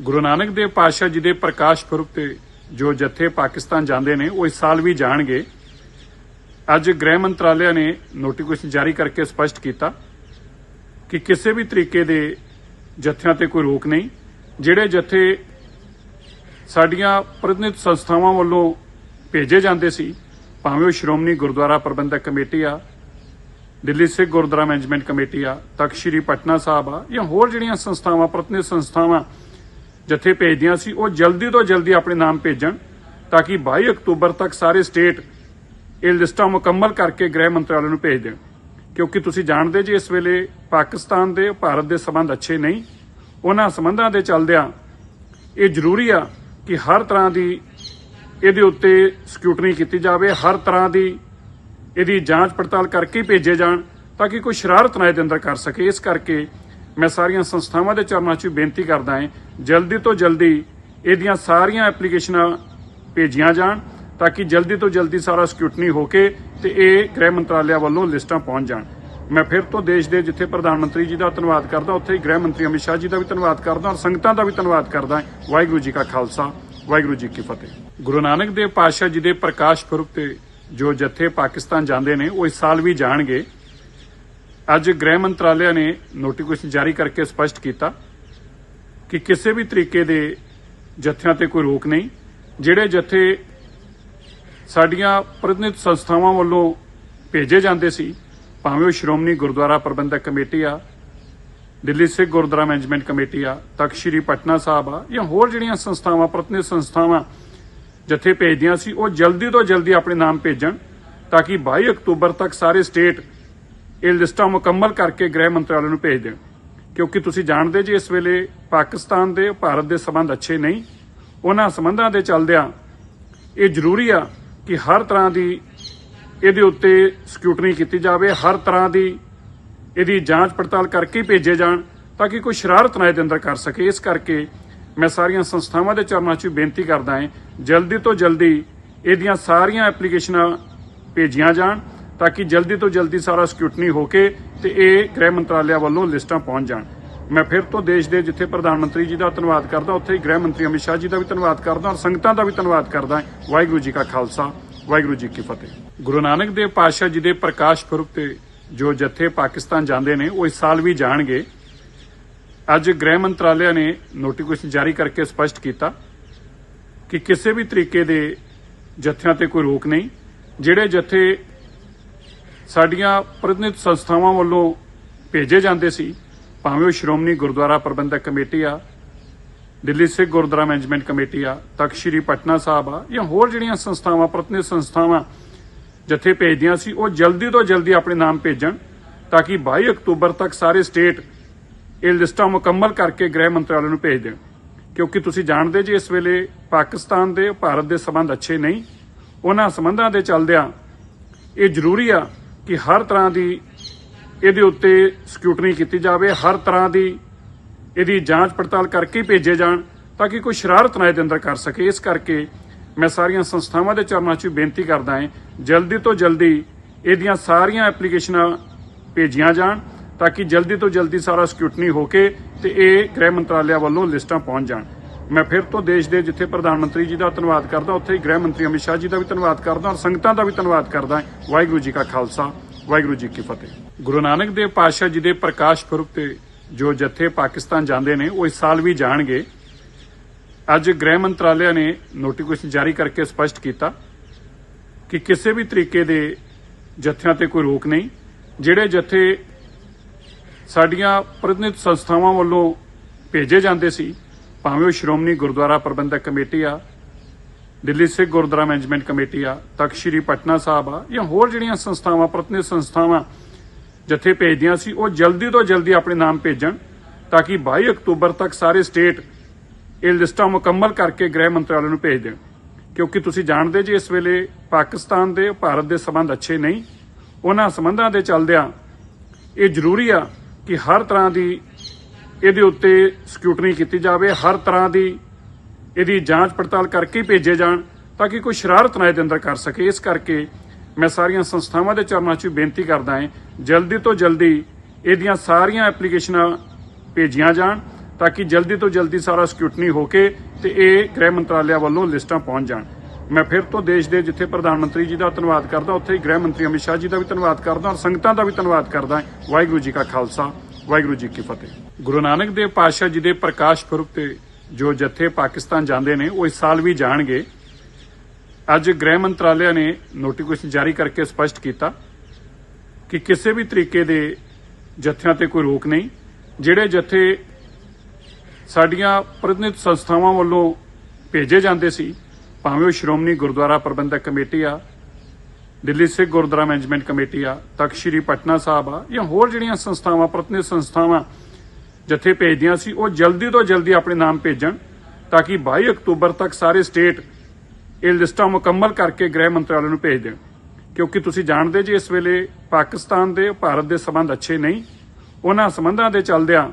ਗੁਰੂ ਨਾਨਕ ਦੇਵ ਪਾਤਸ਼ਾਹ ਜੀ ਦੇ ਪ੍ਰਕਾਸ਼ ਪੁਰਬ ਤੇ ਜੋ ਜਥੇ ਪਾਕਿਸਤਾਨ ਜਾਂਦੇ ਨੇ, ਉਹ ਇਸ ਸਾਲ ਵੀ ਜਾਣਗੇ। ਅੱਜ ਗ੍ਰਹਿ ਮੰਤਰਾਲਿਆ ਨੇ ਨੋਟੀਫਿਕੇਸ਼ਨ ਜਾਰੀ ਕਰਕੇ ਸਪਸ਼ਟ ਕੀਤਾ ਕਿ ਕਿਸੇ ਵੀ ਤਰੀਕੇ ਦੇ ਜਥਿਆਂ ਤੇ ਕੋਈ ਰੋਕ ਨਹੀਂ। ਜਿਹੜੇ ਜਥੇ ਸਾਡੀਆਂ ਪ੍ਰਤੀਨਿਧ ਸੰਸਥਾਵਾਂ ਵੱਲੋਂ ਭੇਜੇ ਜਾਂਦੇ ਸੀ, ਭਾਵੇਂ ਉਹ ਸ਼੍ਰੋਮਣੀ ਗੁਰਦੁਆਰਾ ਪ੍ਰਬੰਧਕ ਕਮੇਟੀ ਆ, ਦਿੱਲੀ ਸਿੱਖ ਗੁਰਦੁਆਰਾ ਮੈਨੇਜਮੈਂਟ ਕਮੇਟੀ ਆ, ਤਖਤ ਸ੍ਰੀ ਪਟਨਾ ਸਾਹਿਬ ਆ, ਜਾਂ ਹੋਰ ਜਿਹੜੀਆਂ ਸੰਸਥਾਵਾਂ, ਪ੍ਰਤੀਨਿਧ ਸੰਸਥਾਵਾਂ ਜਥੇ ਭੇਜਦੀਆਂ ਸੀ, ਉਹ ਜਲਦੀ ਤੋਂ ਜਲਦੀ ਆਪਣੇ ਨਾਮ ਭੇਜਣ ਤਾਂ ਕਿ 22 ਅਕਤੂਬਰ ਤੱਕ ਸਾਰੇ ਸਟੇਟ ਇਹ ਲਿਸਟਾਂ ਮੁਕੰਮਲ ਕਰਕੇ ਗ੍ਰਹਿ ਮੰਤਰਾਲੇ ਨੂੰ ਭੇਜ ਦੇਣ। ਕਿਉਂਕਿ ਤੁਸੀਂ ਜਾਣਦੇ ਜੀ ਇਸ ਵੇਲੇ ਪਾਕਿਸਤਾਨ ਦੇ, ਭਾਰਤ ਦੇ ਸਬੰਧ ਅੱਛੇ ਨਹੀਂ, ਉਹਨਾਂ ਸਬੰਧਾਂ ਦੇ ਚੱਲਦਿਆਂ ਇਹ ਜ਼ਰੂਰੀ ਆ ਕਿ ਹਰ ਤਰ੍ਹਾਂ ਦੀ ਇਹਦੇ ਉੱਤੇ ਸਕਿਊਟਨੀ ਕੀਤੀ ਜਾਵੇ, ਹਰ ਤਰ੍ਹਾਂ ਦੀ ਇਹਦੀ ਜਾਂਚ ਪੜਤਾਲ ਕਰਕੇ ਭੇਜੇ ਜਾਣ ਤਾਂ ਕਿ ਕੋਈ ਸ਼ਰਾਰਤ ਨਾ ਇਹਦੇ ਅੰਦਰ ਕਰ ਸਕੇ। ਇਸ ਕਰਕੇ ਮੈਂ ਸਾਰੀਆਂ ਸੰਸਥਾਵਾਂ ਦੇ ਚਰਨਾਂ 'ਚ ਬੇਨਤੀ ਕਰਦਾ ਹਾਂ, ਜਲਦੀ ਤੋਂ ਜਲਦੀ ਇਹਦੀਆਂ ਸਾਰੀਆਂ ਐਪਲੀਕੇਸ਼ਨਾਂ ਭੇਜੀਆਂ ਜਾਣ ਤਾਂ ਕਿ ਜਲਦੀ ਤੋਂ ਜਲਦੀ ਸਾਰਾ ਸਕ੍ਰੂਟਨੀ ਹੋ ਕੇ ਤੇ ਇਹ ਗ੍ਰਹਿ ਮੰਤਰਾਲਿਆ ਵੱਲੋਂ ਲਿਸਟਾਂ ਪਹੁੰਚ ਜਾਣ। ਮੈਂ ਫਿਰ ਤੋਂ ਦੇਸ਼ ਦੇ ਜਿੱਥੇ ਪ੍ਰਧਾਨ ਮੰਤਰੀ ਜੀ ਦਾ ਧੰਨਵਾਦ ਕਰਦਾ, ਉੱਥੇ ਹੀ ਗ੍ਰਹਿ ਮੰਤਰੀ ਅਮਿਤ ਸ਼ਾਹ ਜੀ ਦਾ ਵੀ ਧੰਨਵਾਦ ਕਰਦਾ ਔਰ ਸੰਗਤਾਂ ਦਾ ਵੀ ਧੰਨਵਾਦ ਕਰਦਾ ਵਾਹਿਗੁਰੂ ਜੀ ਕਾ ਖਾਲਸਾ, ਵਾਹਿਗੁਰੂ ਜੀ ਕੀ ਫਤਿਹ। ਗੁਰੂ ਨਾਨਕ ਦੇਵ ਪਾਤਸ਼ਾਹ ਜੀ ਦੇ ਪ੍ਰਕਾਸ਼ ਪੁਰਬ ਤੇ ਜੋ ਜਥੇ ਪਾਕਿਸਤਾਨ ਜਾਂਦੇ ਨੇ, ਉਹ ਇਸ ਸਾਲ ਵੀ ਜਾਣਗੇ। ਅੱਜ ਗ੍ਰਹਿ ਮੰਤਰਾਲਿਆ ਨੇ ਨੋਟੀਫਿਕੇਸ਼ਨ ਜਾਰੀ ਕਰਕੇ ਸਪਸ਼ਟ ਕੀਤਾ ਕਿ ਕਿਸੇ ਵੀ ਤਰੀਕੇ ਦੇ ਜਥਿਆਂ ਤੇ ਕੋਈ ਰੋਕ ਨਹੀਂ, ਜਿਹੜੇ ਜਥੇ ਸਾਡੀਆਂ ਪ੍ਰਤੀਨਿਧ ਸੰਸਥਾਵਾਂ ਵੱਲੋਂ ਭੇਜੇ ਜਾਂਦੇ ਸੀ, ਭਾਵੇਂ ਉਹ ਸ਼੍ਰੋਮਣੀ ਗੁਰਦੁਆਰਾ ਪ੍ਰਬੰਧਕ ਕਮੇਟੀ ਆ, ਦਿੱਲੀ ਸਿੱਖ ਗੁਰਦੁਆਰਾ ਮੈਨੇਜਮੈਂਟ ਕਮੇਟੀ ਆ, ਤਖਤ ਸ੍ਰੀ ਪਟਨਾ ਸਾਹਿਬ ਆ, ਜਾਂ ਹੋਰ ਜਿਹੜੀਆਂ ਸੰਸਥਾਵਾਂ, ਪ੍ਰਤੀਨਿਧ ਸੰਸਥਾਵਾਂ ਜਥੇ ਭੇਜਦੀਆਂ ਸੀ, ਉਹ ਜਲਦੀ ਤੋਂ ਜਲਦੀ ਆਪਣੇ ਨਾਮ ਭੇਜਣ, ਤਾਂ ਕਿ 22 ਅਕਤੂਬਰ ਤੱਕ ਸਾਰੇ ਸਟੇਟ ਇਹ ਲਿਸਟਾਂ ਮੁਕੰਮਲ ਕਰਕੇ ਗ੍ਰਹਿ ਮੰਤਰਾਲੇ ਨੂੰ ਭੇਜ ਦੇਣ। ਕਿਉਂਕਿ ਤੁਸੀਂ ਜਾਣਦੇ ਜੀ ਇਸ ਵੇਲੇ ਪਾਕਿਸਤਾਨ ਦੇ, ਭਾਰਤ ਦੇ ਸਬੰਧ ਅੱਛੇ ਨਹੀਂ, ਉਹਨਾਂ ਸਬੰਧਾਂ ਦੇ ਚੱਲਦਿਆਂ ਇਹ ਜ਼ਰੂਰੀ ਆ ਕਿ ਹਰ ਤਰ੍ਹਾਂ ਦੀ ਇਹਦੇ ਉੱਤੇ ਸਕ੍ਰੂਟਨੀ ਕੀਤੀ ਜਾਵੇ, ਹਰ ਤਰ੍ਹਾਂ ਦੀ ਇਹਦੀ ਜਾਂਚ ਪੜਤਾਲ ਕਰਕੇ ਭੇਜੇ ਜਾਣ ਤਾਂ ਕਿ ਕੋਈ ਸ਼ਰਾਰਤ ਨਾ ਇਹਦੇ ਅੰਦਰ ਕਰ ਸਕੇ। ਇਸ ਕਰਕੇ ਮੈਂ ਸਾਰੀਆਂ ਸੰਸਥਾਵਾਂ ਦੇ ਚਰਨਾਂ 'ਚ ਬੇਨਤੀ ਕਰਦਾ ਹਾਂ, ਜਲਦੀ ਤੋਂ ਜਲਦੀ ਇਹਦੀਆਂ ਸਾਰੀਆਂ ਐਪਲੀਕੇਸ਼ਨਾਂ ਭੇਜੀਆਂ ਜਾਣ। ਤਾਂ ਕਿ ਜਲਦੀ ਤੋਂ ਜਲਦੀ ਸਾਰਾ ਸਕਿਊਟਨੀ ਹੋ ਕੇ ਤੇ ਇਹ ਗ੍ਰਹਿ ਮੰਤਰਾਲਿਆ ਵੱਲੋਂ ਲਿਸਟਾਂ ਪਹੁੰਚ ਜਾਣ। ਮੈਂ ਫਿਰ ਤੋਂ ਦੇਸ਼ ਦੇ ਜਿੱਥੇ ਪ੍ਰਧਾਨ ਮੰਤਰੀ ਜੀ ਦਾ ਧੰਨਵਾਦ ਕਰਦਾ, ਉੱਥੇ ਹੀ ਗ੍ਰਹਿ ਮੰਤਰੀ ਅਮਿਤ ਸ਼ਾਹ ਜੀ ਦਾ ਵੀ ਧੰਨਵਾਦ ਕਰਦਾ ਔਰ ਸੰਗਤਾਂ ਦਾ ਵੀ ਧੰਨਵਾਦ ਕਰਦਾ। ਵਾਹਿਗੁਰੂ ਜੀ ਕਾ ਖਾਲਸਾ, ਵਾਹਿਗੁਰੂ ਜੀ ਕੀ ਫਤਿਹ। ਗੁਰੂ ਨਾਨਕ ਦੇਵ ਪਾਤਸ਼ਾਹ ਜੀ ਦੇ ਪ੍ਰਕਾਸ਼ ਪੁਰਬ ਤੇ ਜੋ ਜਥੇ ਪਾਕਿਸਤਾਨ ਜਾਂਦੇ ਨੇ, ਉਹ ਇਸ ਸਾਲ ਵੀ ਜਾਣਗੇ। ਅੱਜ ਗ੍ਰਹਿ ਮੰਤਰਾਲਿਆ ਨੇ ਨੋਟੀਫਿਕੇਸ਼ਨ ਜਾਰੀ ਕਰਕੇ ਸਪਸ਼ਟ ਕੀਤਾ ਕਿ ਕਿਸੇ ਵੀ ਤਰੀਕੇ ਦੇ ਜਥਿਆਂ ਤੇ ਕੋਈ ਰੋਕ ਨਹੀਂ। ਜਿਹੜੇ ਜਥੇ ਸਾਡੀਆਂ ਪ੍ਰਤੀਨਿਧ ਸੰਸਥਾਵਾਂ ਵੱਲੋਂ ਭੇਜੇ ਜਾਂਦੇ ਸੀ, ਭਾਵੇਂ ਉਹ ਸ਼੍ਰੋਮਣੀ ਗੁਰਦੁਆਰਾ ਪ੍ਰਬੰਧਕ ਕਮੇਟੀ ਆ, ਦਿੱਲੀ ਸਿੱਖ ਗੁਰਦੁਆਰਾ ਮੈਨੇਜਮੈਂਟ ਕਮੇਟੀ ਆ, ਤਖਤ ਸ੍ਰੀ ਪਟਨਾ ਸਾਹਿਬ ਆ, ਜਾਂ ਹੋਰ ਜਿਹੜੀਆਂ ਸੰਸਥਾਵਾਂ, ਪ੍ਰਤੀਨਿਧ ਸੰਸਥਾਵਾਂ ਜਥੇ ਭੇਜਦੀਆਂ ਸੀ, ਉਹ ਜਲਦੀ ਤੋਂ ਜਲਦੀ ਆਪਣੇ ਨਾਮ ਭੇਜਣ, ਤਾਂ ਕਿ 22 ਅਕਤੂਬਰ ਤੱਕ ਸਾਰੇ ਸਟੇਟ ਇਹ ਲਿਸਟਾਂ ਮੁਕੰਮਲ ਕਰਕੇ ਗ੍ਰਹਿ ਮੰਤਰਾਲੇ ਨੂੰ ਭੇਜ ਦੇਣ। ਕਿਉਂਕਿ ਤੁਸੀਂ ਜਾਣਦੇ ਜੀ ਇਸ ਵੇਲੇ ਪਾਕਿਸਤਾਨ ਦੇ, ਭਾਰਤ ਦੇ ਸਬੰਧ ਅੱਛੇ ਨਹੀਂ, ਉਹਨਾਂ ਸਬੰਧਾਂ ਦੇ ਚੱਲਦਿਆਂ ਇਹ ਜ਼ਰੂਰੀ ਆ ਕਿ ਹਰ ਤਰ੍ਹਾਂ ਦੀ ਇਹਦੇ ਉੱਤੇ ਸਕ੍ਰੂਟਨੀ ਕੀਤੀ ਜਾਵੇ, ਹਰ ਤਰ੍ਹਾਂ ਦੀ ਇਹਦੀ ਜਾਂਚ ਪੜਤਾਲ ਕਰਕੇ ਭੇਜੇ ਜਾਣ ਤਾਂ ਕਿ ਕੋਈ ਸ਼ਰਾਰਤ ਨਾ ਇਹਦੇ ਅੰਦਰ ਕਰ ਸਕੇ। ਇਸ ਕਰਕੇ ਮੈਂ ਸਾਰੀਆਂ ਸੰਸਥਾਵਾਂ ਦੇ ਚਰਨਾਂ 'ਚ ਵੀ ਬੇਨਤੀ ਕਰਦਾ ਹਾਂ, ਜਲਦੀ ਤੋਂ ਜਲਦੀ ਇਹਦੀਆਂ ਸਾਰੀਆਂ ਐਪਲੀਕੇਸ਼ਨਾਂ ਭੇਜੀਆਂ ਜਾਣ ਤਾਂ ਕਿ ਜਲਦੀ ਤੋਂ ਜਲਦੀ ਸਾਰਾ ਸਕ੍ਰੂਟਨੀ ਹੋ ਕੇ ਤੇ ਇਹ ਗ੍ਰਹਿ ਮੰਤਰਾਲਿਆ ਵੱਲੋਂ ਲਿਸਟਾਂ ਪਹੁੰਚ ਜਾਣ। ਮੈਂ ਫਿਰ ਤੋਂ ਦੇਸ਼ ਦੇ ਜਿੱਥੇ ਪ੍ਰਧਾਨ ਮੰਤਰੀ ਜੀ ਦਾ ਧੰਨਵਾਦ ਕਰਦਾ, ਉੱਥੇ ਹੀ ਗ੍ਰਹਿ ਮੰਤਰੀ ਅਮਿਤ ਸ਼ਾਹ ਜੀ ਦਾ ਵੀ ਧੰਨਵਾਦ ਕਰਦਾ ਔਰ ਸੰਗਤਾਂ ਦਾ ਵੀ ਧੰਨਵਾਦ ਕਰਦਾ। ਵਾਹਿਗੁਰੂ ਜੀ ਕਾ ਖਾਲਸਾ, ਵਾਹਿਗੁਰੂ ਜੀ ਕੀ ਫਤਿਹ। ਗੁਰੂ ਨਾਨਕ ਦੇਵ ਪਾਤਸ਼ਾਹ ਜੀ ਦੇ ਪ੍ਰਕਾਸ਼ ਪੁਰਬ ਤੇ ਜੋ ਜਥੇ ਪਾਕਿਸਤਾਨ ਜਾਂਦੇ ਨੇ, ਉਹ ਇਸ ਸਾਲ ਵੀ ਜਾਣਗੇ। ਅੱਜ ਗ੍ਰਹਿ ਮੰਤਰਾਲਿਆ ਨੇ ਨੋਟੀਫਿਕੇਸ਼ਨ ਜਾਰੀ ਕਰਕੇ ਸਪਸ਼ਟ ਕੀਤਾ ਕਿ ਕਿਸੇ ਵੀ ਤਰੀਕੇ ਦੇ ਜਥਿਆਂ ਤੇ ਕੋਈ ਰੋਕ ਨਹੀਂ, ਜਿਹੜੇ ਜਥੇ ਸਾਡੀਆਂ ਪ੍ਰਤੀਨਿਧ ਸੰਸਥਾਵਾਂ ਵੱਲੋਂ ਭੇਜੇ ਜਾਂਦੇ ਸੀ ਭਾਵੇਂ ਉਹ ਸ਼੍ਰੋਮਣੀ ਗੁਰਦੁਆਰਾ ਪ੍ਰਬੰਧਕ ਕਮੇਟੀ ਆ, ਦਿੱਲੀ ਸਿੱਖ ਗੁਰਦੁਆਰਾ ਮੈਨੇਜਮੈਂਟ ਕਮੇਟੀ ਆ, ਤਖਤ ਸ੍ਰੀ ਪਟਨਾ ਸਾਹਿਬ ਆ, ਜਾਂ ਹੋਰ ਜਿਹੜੀਆਂ ਸੰਸਥਾਵਾਂ, ਪ੍ਰਤੀਨਿਧ ਸੰਸਥਾਵਾਂ ਜਥੇ ਭੇਜਦੀਆਂ ਸੀ, ਉਹ ਜਲਦੀ ਤੋਂ ਜਲਦੀ ਆਪਣੇ ਨਾਮ ਭੇਜਣ ਤਾਂ ਕਿ 22 ਅਕਤੂਬਰ ਤੱਕ ਸਾਰੇ ਸਟੇਟ ਇਹ ਲਿਸਟਾਂ ਮੁਕੰਮਲ ਕਰਕੇ ਗ੍ਰਹਿ ਮੰਤਰਾਲੇ ਨੂੰ ਭੇਜ ਦੇਣ। ਕਿਉਂਕਿ ਤੁਸੀਂ ਜਾਣਦੇ ਜੀ ਇਸ ਵੇਲੇ ਪਾਕਿਸਤਾਨ ਦੇ, ਭਾਰਤ ਦੇ ਸਬੰਧ ਅੱਛੇ ਨਹੀਂ, ਉਹਨਾਂ ਸਬੰਧਾਂ ਦੇ ਚੱਲਦਿਆਂ ਇਹ ਜ਼ਰੂਰੀ ਆ ਕਿ ਹਰ ਤਰ੍ਹਾਂ ਦੀ ਇਹਦੇ ਉੱਤੇ ਸਕ੍ਰੂਟਨੀ ਕੀਤੀ ਜਾਵੇ, ਹਰ ਤਰ੍ਹਾਂ ਦੀ ਇਹਦੀ ਜਾਂਚ ਪੜਤਾਲ ਕਰਕੇ ਭੇਜੇ ਜਾਣ ਤਾਂ ਕਿ ਕੋਈ ਸ਼ਰਾਰਤ ਨਾ ਇਹਦੇ ਅੰਦਰ ਕਰ ਸਕੇ। ਇਸ ਕਰਕੇ ਮੈਂ ਸਾਰੀਆਂ ਸੰਸਥਾਵਾਂ ਦੇ ਚਰਨਾਂ 'ਚ ਬੇਨਤੀ ਕਰਦਾ ਹਾਂ, ਜਲਦੀ ਤੋਂ ਜਲਦੀ ਇਹਦੀਆਂ ਸਾਰੀਆਂ ਐਪਲੀਕੇਸ਼ਨਾਂ ਭੇਜੀਆਂ ਜਾਣ ਤਾਂ ਕਿ ਜਲਦੀ ਤੋਂ ਜਲਦੀ ਸਾਰਾ ਸਕ੍ਰੂਟਨੀ ਹੋ ਕੇ ਤੇ ਇਹ ਗ੍ਰਹਿ ਮੰਤਰਾਲਿਆ ਵੱਲੋਂ ਲਿਸਟਾਂ ਪਹੁੰਚ ਜਾਣ। ਮੈਂ ਫਿਰ ਤੋਂ ਦੇਸ਼ ਦੇ ਜਿੱਥੇ ਪ੍ਰਧਾਨ ਮੰਤਰੀ ਜੀ ਦਾ ਧੰਨਵਾਦ ਕਰਦਾ, ਉੱਥੇ ਹੀ ਗ੍ਰਹਿ ਮੰਤਰੀ ਅਮਿਤ ਸ਼ਾਹ ਜੀ ਦਾ ਵੀ ਧੰਨਵਾਦ ਕਰਦਾ ਔਰ ਸੰਗਤਾਂ ਦਾ ਵੀ ਧੰਨਵਾਦ ਕਰਦਾ। ਵਾਹਿਗੁਰੂ ਜੀ ਕਾ ਖਾਲਸਾ। ਵਾਹਿਗੁਰੂ ਜੀ ਕੀ ਫਤਿਹ। ਗੁਰੂ ਨਾਨਕ ਦੇਵ ਪਾਤਸ਼ਾਹ ਜੀ ਦੇ ਪ੍ਰਕਾਸ਼ ਪੁਰਬ ਤੇ ਜੋ ਜਥੇ ਪਾਕਿਸਤਾਨ ਜਾਂਦੇ ਨੇ, ਉਹ ਇਸ ਸਾਲ ਵੀ ਜਾਣਗੇ। ਅੱਜ ਗ੍ਰਹਿ ਮੰਤਰਾਲਿਆ ਨੇ ਨੋਟੀਫਿਕੇਸ਼ਨ ਜਾਰੀ ਕਰਕੇ ਸਪਸ਼ਟ ਕੀਤਾ ਕਿ ਕਿਸੇ ਵੀ ਤਰੀਕੇ ਦੇ ਜਥਿਆਂ ਤੇ ਕੋਈ ਰੋਕ ਨਹੀਂ। ਜਿਹੜੇ ਜਥੇ ਸਾਡੀਆਂ ਪ੍ਰਤੀਨਿਧ ਸੰਸਥਾਵਾਂ ਵੱਲੋਂ ਭੇਜੇ ਜਾਂਦੇ ਸੀ, ਭਾਵੇਂ ਉਹ ਸ਼੍ਰੋਮਣੀ ਗੁਰਦੁਆਰਾ ਪ੍ਰਬੰਧਕ ਕਮੇਟੀ ਆ ਦਿੱਲੀ ਸਿੱਖ ਗੁਰਦੁਆਰਾ ਮੈਨੇਜਮੈਂਟ ਕਮੇਟੀ ਆ, ਤਖਤ ਸ੍ਰੀ ਪਟਨਾ ਸਾਹਿਬ ਆ, ਜਾਂ ਹੋਰ ਜਿਹੜੀਆਂ ਸੰਸਥਾਵਾਂ, ਪ੍ਰਤੀਨਿਧ ਸੰਸਥਾਵਾਂ ਜਥੇ ਭੇਜਦੀਆਂ ਸੀ, ਉਹ ਜਲਦੀ ਤੋਂ ਜਲਦੀ ਆਪਣੇ ਨਾਮ ਭੇਜਣ ਤਾਂ ਕਿ 22 ਅਕਤੂਬਰ ਤੱਕ ਸਾਰੇ ਸਟੇਟ ਇਹ ਲਿਸਟਾਂ ਮੁਕੰਮਲ ਕਰਕੇ ਗ੍ਰਹਿ ਮੰਤਰਾਲੇ ਨੂੰ ਭੇਜ ਦੇਣ। ਕਿਉਂਕਿ ਤੁਸੀਂ ਜਾਣਦੇ ਜੀ ਇਸ ਵੇਲੇ ਪਾਕਿਸਤਾਨ ਦੇ, ਭਾਰਤ ਦੇ ਸਬੰਧ ਅੱਛੇ ਨਹੀਂ, ਉਹਨਾਂ ਸਬੰਧਾਂ ਦੇ ਚੱਲਦਿਆਂ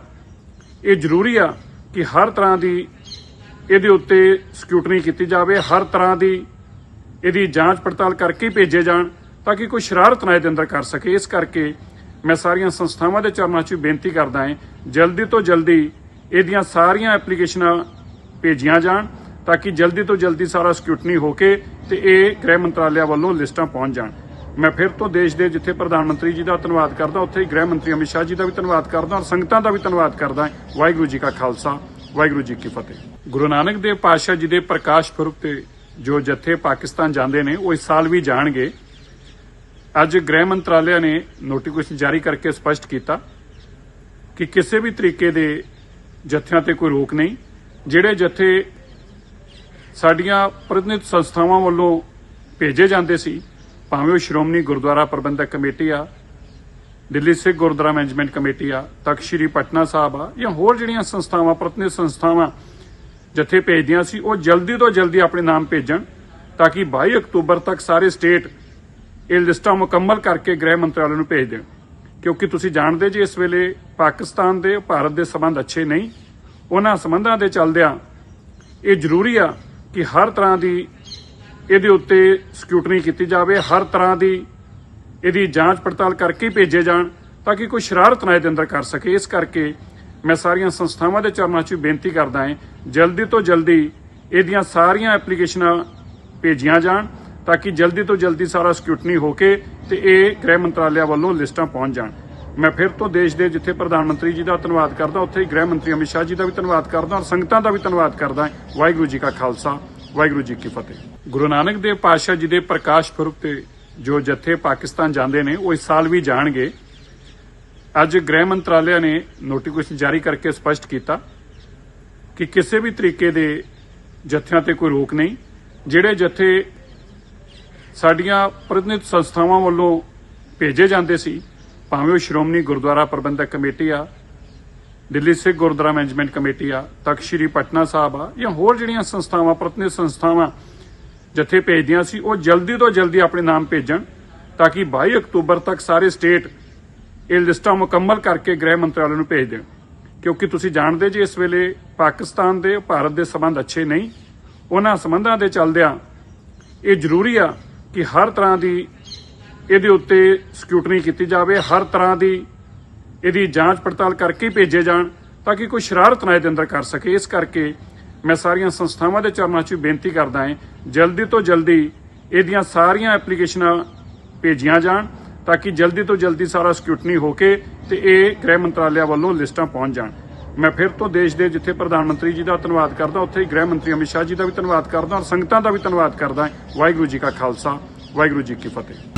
ਇਹ ਜ਼ਰੂਰੀ ਆ ਕਿ ਹਰ ਤਰ੍ਹਾਂ ਦੀ ਇਹਦੇ ਉੱਤੇ ਸਕ੍ਰੂਟਨੀ ਕੀਤੀ ਜਾਵੇ, ਹਰ ਤਰ੍ਹਾਂ ਦੀ ਇਹਦੀ ਜਾਂਚ ਪੜਤਾਲ ਕਰਕੇ ਭੇਜੇ ਜਾਣ ਤਾਂ ਕਿ ਕੋਈ ਸ਼ਰਾਰਤ ਨਾ ਇਹਦੇ ਅੰਦਰ ਕਰ ਸਕੇ। ਇਸ ਕਰਕੇ ਮੈਂ ਸਾਰੀਆਂ ਸੰਸਥਾਵਾਂ ਦੇ ਚਰਨਾਂ 'ਚ ਬੇਨਤੀ ਕਰਦਾ ਹਾਂ, ਜਲਦੀ ਤੋਂ ਜਲਦੀ ਇਹਦੀਆਂ ਸਾਰੀਆਂ ਐਪਲੀਕੇਸ਼ਨਾਂ ਭੇਜੀਆਂ ਜਾਣ ਤਾਂ ਕਿ ਜਲਦੀ ਤੋਂ ਜਲਦੀ ਸਾਰਾ ਸਕਿਊਟਨੀ ਹੋ ਕੇ ਤੇ ਇਹ ਗ੍ਰਹਿ ਮੰਤਰਾਲਿਆ ਵੱਲੋਂ ਲਿਸਟਾਂ ਪਹੁੰਚ ਜਾਣ। ਮੈਂ ਫਿਰ ਤੋਂ ਦੇਸ਼ ਦੇ ਜਿੱਥੇ ਪ੍ਰਧਾਨ ਮੰਤਰੀ ਜੀ ਦਾ ਧੰਨਵਾਦ ਕਰਦਾ, ਉੱਥੇ ਹੀ ਗ੍ਰਹਿ ਮੰਤਰੀ ਅਮਿਤ ਸ਼ਾਹ ਜੀ ਦਾ ਵੀ ਧੰਨਵਾਦ ਕਰਦਾ ਔਰ ਸੰਗਤਾਂ ਦਾ ਵੀ ਧੰਨਵਾਦ ਕਰਦਾ। ਵਾਹਿਗੁਰੂ ਜੀ ਕਾ ਖਾਲਸਾ, ਵਾਹਿਗੁਰੂ ਜੀ ਕੀ ਫਤਿਹ। ਗੁਰੂ ਨਾਨਕ ਦੇਵ ਪਾਤਸ਼ਾਹ ਜੀ ਦੇ ਪ੍ਰਕਾਸ਼ ਪੁਰਬ ਤੇ ਜੋ ਜੱਥੇ ਪਾਕਿਸਤਾਨ ਜਾਂਦੇ ਨੇ, ਉਹ ਇਸ ਸਾਲ ਵੀ ਜਾਣਗੇ। ਅੱਜ ਗ੍ਰਹਿ ਮੰਤਰਾਲਿਆ ਨੇ ਨੋਟੀਫਿਕੇਸ਼ਨ ਜਾਰੀ ਕਰਕੇ ਸਪਸ਼ਟ ਕੀਤਾ ਕਿ ਕਿਸੇ ਵੀ ਤਰੀਕੇ ਦੇ ਜਥਿਆਂ ਤੇ ਕੋਈ ਰੋਕ ਨਹੀਂ। ਜਿਹੜੇ ਜਥੇ ਸਾਡੀਆਂ ਪ੍ਰਤੀਨਿਧ ਸੰਸਥਾਵਾਂ ਵੱਲੋਂ ਭੇਜੇ ਜਾਂਦੇ ਸੀ, ਭਾਵੇਂ ਉਹ ਸ਼੍ਰੋਮਣੀ ਗੁਰਦੁਆਰਾ ਪ੍ਰਬੰਧਕ ਕਮੇਟੀ ਆ, ਦਿੱਲੀ ਸਿੱਖ ਗੁਰਦੁਆਰਾ ਮੈਨੇਜਮੈਂਟ ਕਮੇਟੀ ਆ, ਤਖਤ ਸ੍ਰੀ ਪਟਨਾ ਸਾਹਿਬ ਆ, ਜਾਂ ਹੋਰ ਜਿਹੜੀਆਂ ਸੰਸਥਾਵਾਂ, ਪ੍ਰਤੀਨਿਧ ਸੰਸਥਾਵਾਂ ਜਥੇ ਭੇਜਦੀਆਂ ਸੀ, ਉਹ ਜਲਦੀ ਤੋਂ ਜਲਦੀ ਆਪਣੇ ਨਾਮ ਭੇਜਣ ਤਾਂ ਕਿ 22 ਅਕਤੂਬਰ ਤੱਕ ਸਾਰੇ ਸਟੇਟ ਇਹ ਲਿਸਟਾਂ ਮੁਕੰਮਲ ਕਰਕੇ ਗ੍ਰਹਿ ਮੰਤਰਾਲੇ ਨੂੰ ਭੇਜ ਦੇਣ। ਕਿਉਂਕਿ ਤੁਸੀਂ ਜਾਣਦੇ ਜੀ ਇਸ ਵੇਲੇ ਪਾਕਿਸਤਾਨ ਦੇ, ਭਾਰਤ ਦੇ ਸਬੰਧ ਅੱਛੇ ਨਹੀਂ, ਉਹਨਾਂ ਸਬੰਧਾਂ ਦੇ ਚੱਲਦਿਆਂ ਇਹ ਜ਼ਰੂਰੀ ਆ ਕਿ ਹਰ ਤਰ੍ਹਾਂ ਦੀ ਇਹਦੇ ਉੱਤੇ ਸਕਿਊਟਨੀ ਕੀਤੀ ਜਾਵੇ, ਹਰ ਤਰ੍ਹਾਂ ਦੀ ਇਹਦੀ ਜਾਂਚ ਪੜਤਾਲ ਕਰਕੇ ਭੇਜੇ ਜਾਣ ਤਾਂ ਕਿ ਕੋਈ ਸ਼ਰਾਰਤ ਨਾ ਇਹਦੇ ਅੰਦਰ ਕਰ ਸਕੇ। ਇਸ ਕਰਕੇ ਮੈਂ ਸਾਰੀਆਂ ਸੰਸਥਾਵਾਂ ਦੇ ਚਰਨਾਂ 'ਚ ਬੇਨਤੀ ਕਰਦਾ ਹਾਂ, ਜਲਦੀ ਤੋਂ ਜਲਦੀ ਇਹਦੀਆਂ ਸਾਰੀਆਂ ਐਪਲੀਕੇਸ਼ਨਾਂ ਭੇਜੀਆਂ ਜਾਣ ਤਾਂ ਕਿ ਜਲਦੀ ਤੋਂ ਜਲਦੀ ਸਾਰਾ ਸਕਿਊਟਨੀ ਹੋ ਕੇ ਤੇ ਇਹ ਗ੍ਰਹਿ ਮੰਤਰਾਲਿਆ ਵੱਲੋਂ ਲਿਸਟਾਂ ਪਹੁੰਚ ਜਾਣ। ਮੈਂ ਫਿਰ ਤੋਂ ਦੇਸ਼ ਦੇ ਜਿੱਥੇ ਪ੍ਰਧਾਨ ਮੰਤਰੀ ਜੀ ਦਾ ਧੰਨਵਾਦ ਕਰਦਾ, ਉੱਥੇ ਹੀ ਗ੍ਰਹਿ ਮੰਤਰੀ ਅਮਿਤ ਸ਼ਾਹ ਜੀ ਦਾ ਵੀ ਧੰਨਵਾਦ ਕਰਦਾ ਔਰ ਸੰਗਤਾਂ ਦਾ ਵੀ ਧੰਨਵਾਦ ਕਰਦਾ ਵਾਹਿਗੁਰੂ ਜੀ ਕਾ ਖਾਲਸਾ, ਵਾਹਿਗੁਰੂ ਜੀ ਕੀ ਫਤਿਹ। ਗੁਰੂ ਨਾਨਕ ਦੇਵ ਪਾਤਸ਼ਾਹ ਜੀ ਦੇ ਪ੍ਰਕਾਸ਼ ਪੁਰਬ ਤੇ ਜੋ ਜਥੇ ਪਾਕਿਸਤਾਨ ਜਾਂਦੇ ਨੇ, ਉਹ ਇਸ ਸਾਲ ਵੀ ਜਾਣਗੇ। ਅੱਜ ਗ੍ਰਹਿ ਮੰਤਰਾਲਿਆ ਨੇ ਨੋਟੀਫਿਕੇਸ਼ਨ ਜਾਰੀ ਕਰਕੇ ਸਪਸ਼ਟ ਕੀਤਾ ਕਿ ਕਿਸੇ ਵੀ ਤਰੀਕੇ ਦੇ ਜਥਿਆਂ ਤੇ ਕੋਈ ਰੋਕ ਨਹੀਂ, ਜਿਹੜੇ ਜਥੇ ਸਾਡੀਆਂ ਪ੍ਰਤੀਨਿਧ ਸੰਸਥਾਵਾਂ ਵੱਲੋਂ ਭੇਜੇ ਜਾਂਦੇ ਸੀ, ਭਾਵੇਂ ਉਹ ਸ਼੍ਰੋਮਣੀ ਗੁਰਦੁਆਰਾ ਪ੍ਰਬੰਧਕ ਕਮੇਟੀ ਆ, ਦਿੱਲੀ ਸਿੱਖ ਗੁਰਦੁਆਰਾ ਮੈਨੇਜਮੈਂਟ ਕਮੇਟੀ ਆ, ਤਖਤ ਸ੍ਰੀ ਪਟਨਾ ਸਾਹਿਬ ਆ, ਜਾਂ ਹੋਰ ਜਿਹੜੀਆਂ ਸੰਸਥਾਵਾਂ, ਪ੍ਰਤੀਨਿਧ ਸੰਸਥਾਵਾਂ ਜਥੇ ਭੇਜਦੀਆਂ ਸੀ, ਉਹ ਜਲਦੀ ਤੋਂ ਜਲਦੀ ਆਪਣੇ ਨਾਮ ਭੇਜਣ, ਤਾਂ ਕਿ 22 ਅਕਤੂਬਰ ਤੱਕ ਸਾਰੇ ਸਟੇਟ ਇਹ ਲਿਸਟਾਂ ਮੁਕੰਮਲ ਕਰਕੇ ਗ੍ਰਹਿ ਮੰਤਰਾਲੇ ਨੂੰ ਭੇਜ ਦੇਣ। ਕਿਉਂਕਿ ਤੁਸੀਂ ਜਾਣਦੇ ਜੀ ਇਸ ਵੇਲੇ ਪਾਕਿਸਤਾਨ ਦੇ, ਭਾਰਤ ਦੇ ਸਬੰਧ ਅੱਛੇ ਨਹੀਂ, ਉਹਨਾਂ ਸਬੰਧਾਂ ਦੇ ਚੱਲਦਿਆਂ ਇਹ ਜ਼ਰੂਰੀ ਆ ਕਿ ਹਰ ਤਰ੍ਹਾਂ ਦੀ ਇਹਦੇ ਉੱਤੇ ਸਕਿਊਟਨੀ ਕੀਤੀ ਜਾਵੇ, ਹਰ ਤਰ੍ਹਾਂ ਦੀ ਇਹਦੀ ਜਾਂਚ ਪੜਤਾਲ ਕਰਕੇ ਭੇਜੇ ਜਾਣ ਤਾਂ ਕਿ ਕੋਈ ਸ਼ਰਾਰਤ ਨਾ ਇਹਦੇ ਅੰਦਰ ਕਰ ਸਕੇ। ਇਸ ਕਰਕੇ ਮੈਂ ਸਾਰੀਆਂ ਸੰਸਥਾਵਾਂ ਦੇ ਚਰਨਾਂ 'ਚ ਬੇਨਤੀ ਕਰਦਾ ਹਾਂ, ਜਲਦੀ ਤੋਂ ਜਲਦੀ ਇਹਦੀਆਂ ਸਾਰੀਆਂ ਐਪਲੀਕੇਸ਼ਨਾਂ ਭੇਜੀਆਂ ਜਾਣ। ਤਾਂ ਕਿ ਜਲਦੀ ਤੋਂ ਜਲਦੀ ਸਾਰਾ ਸਕਿਊਟਨੀ ਹੋ ਕੇ ਤੇ ਇਹ ਗ੍ਰਹਿ ਮੰਤਰਾਲਿਆ ਵੱਲੋਂ ਲਿਸਟਾਂ ਪਹੁੰਚ ਜਾਣ। ਮੈਂ ਫਿਰ ਤੋਂ ਦੇਸ਼ ਦੇ ਜਿੱਥੇ ਪ੍ਰਧਾਨ ਮੰਤਰੀ ਜੀ ਦਾ ਧੰਨਵਾਦ ਕਰਦਾ, ਉੱਥੇ ਹੀ ਗ੍ਰਹਿ ਮੰਤਰੀ ਅਮਿਤ ਸ਼ਾਹ ਜੀ ਦਾ ਵੀ ਧੰਨਵਾਦ ਕਰਦਾ ਔਰ ਸੰਗਤਾਂ ਦਾ ਵੀ ਧੰਨਵਾਦ ਕਰਦਾ। ਵਾਹਿਗੁਰੂ ਜੀ ਕਾ ਖਾਲਸਾ, ਵਾਹਿਗੁਰੂ ਜੀ ਕੀ ਫਤਿਹ।